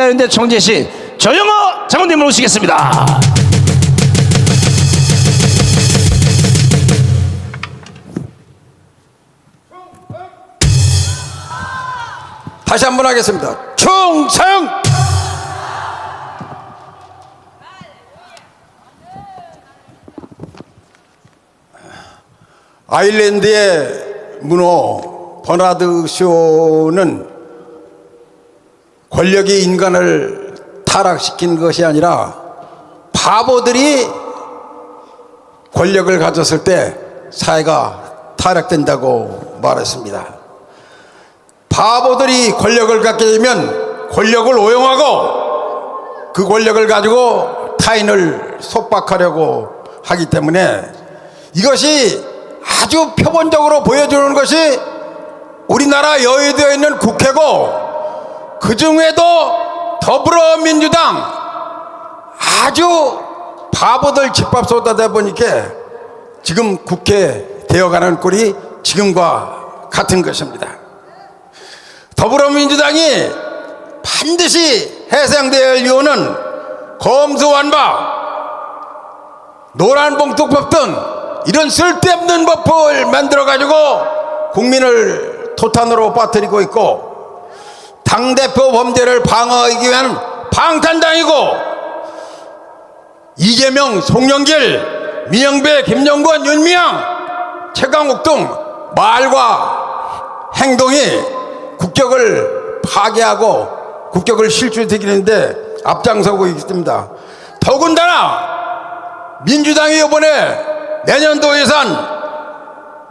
연대 총재신 조영호 장군님을 모시겠습니다. 다시 한 번 하겠습니다. 충성! 아일랜드의 문호 버나드 쇼는 권력이 인간을 타락시킨 것이 아니라 바보들이 권력을 가졌을 때 사회가 타락된다고 말했습니다. 바보들이 권력을 갖게 되면 권력을 오용하고 그 권력을 가지고 타인을 속박하려고 하기 때문에 이것이 아주 표본적으로 보여주는 것이 우리나라 여의도에 있는 국회고 그 중에도 더불어민주당 아주 바보들 집밥 쏟아다 보니까 지금 국회 되어가는 꼴이 지금과 같은 것입니다. 더불어민주당이 반드시 할 이유는 검수완박, 노란봉투법 등 이런 쓸데없는 법을 만들어가지고 국민을 토탄으로 빠뜨리고 있고 당대표 범죄를 방어하기 위한 방탄당이고 이재명, 송영길, 민영배, 김영권, 윤미향, 최강욱 등 말과 행동이 국격을 파괴하고 국격을 실추시키는데 앞장서고 있습니다. 더군다나 민주당이 이번에 내년도 예산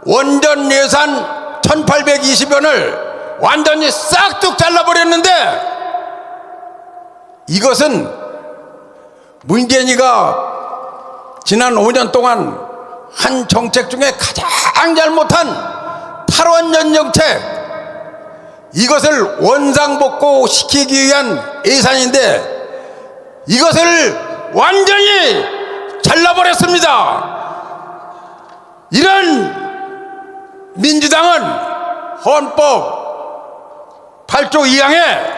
원전 예산 1820원을 완전히 싹둑 잘라버렸는데 이것은 문재인이가 지난 5년 동안 한 정책 중에 가장 잘못한 탈원전 정책 이것을 원상복구 시키기 위한 예산인데 이것을 완전히 잘라버렸습니다. 이런 민주당은 헌법 8조 2항에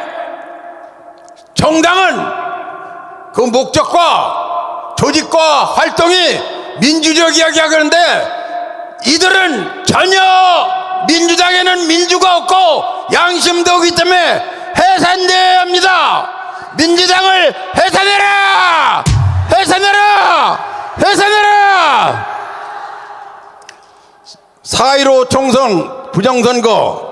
정당은 그 목적과 조직과 활동이 민주적 이야기 하는데 이들은 전혀 민주당에는 민주가 없고 양심도 없기 때문에 해산돼야 합니다. 민주당을 해산해라! 해산해라! 해산해라! 4.15 총선 부정선거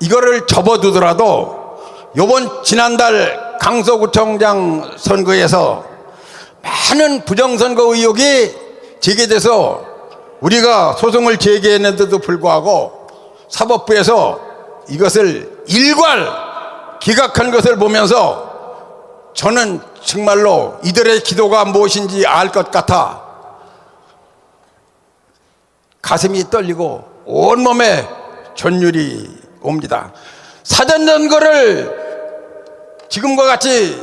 이거를 접어두더라도 요번 지난달 강서구청장 선거에서 많은 부정선거 의혹이 제기돼서 우리가 소송을 제기했는데도 불구하고 사법부에서 이것을 일괄 기각한 것을 보면서 저는 정말로 이들의 기도가 무엇인지 알 것 같아 가슴이 떨리고 온몸에 전율이 옵니다. 사전선거를 지금과 같이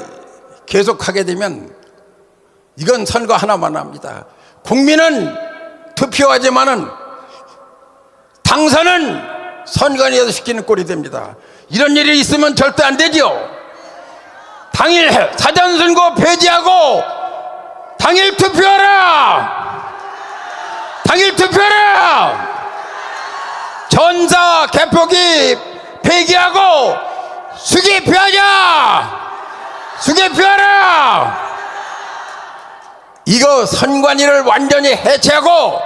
계속하게 되면 이건 선거 하나만 합니다. 국민은 투표하지만은 당선은 선관위에서 시키는 꼴이 됩니다. 이런 일이 있으면 절대 안 되죠. 당일 사전선거 폐지하고 당일 투표하라! 당일 투표하라! 전사 개표기 폐기하고 수개표하자! 수개표하라! 이거 선관위를 완전히 해체하고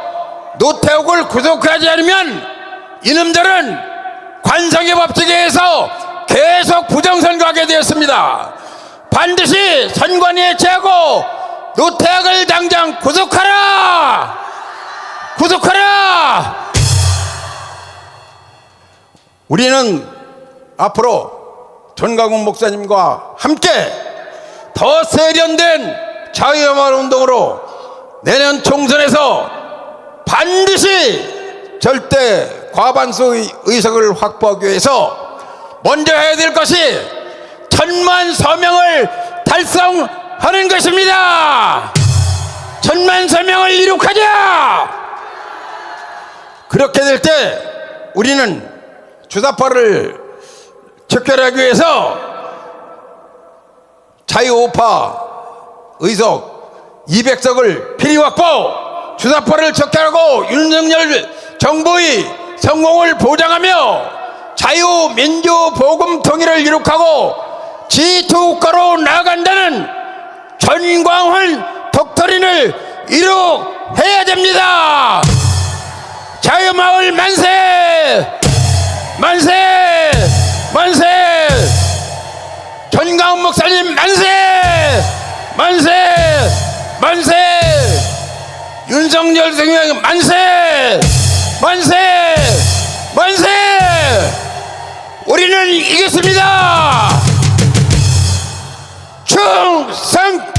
노태욱을 구속하지 않으면 이놈들은 관성의 법칙에 의해서 계속 부정선거하게 되었습니다. 반드시 선관위 해체하고 노태욱을 당장 구속하라! 구속하라! 우리는 앞으로 전광훈 목사님과 함께 더 세련된 자유화말 운동으로 내년 총선에서 반드시 절대 과반수 의- 의석을 확보하기 위해서 먼저 해야 될 것이 천만 서명을 달성하는 것입니다. 천만 서명을 이룩하자. 그렇게 될 때 우리는 주사파를 척결하기 위해서 자유우파 의석 200석을 필히 확보! 주사파를 적폐하고 윤석열 정부의 성공을 보장하며 자유 민주 보금 통일을 이룩하고 G2 국가로 나아간다는 전광훈 독트린을 이룩해야 됩니다! 자유마을 만세 만세! 만세! 전광훈 목사님 만세! 만세! 만세! 윤석열 대통령 만세! 만세! 만세! 우리는 이겼습니다! 충성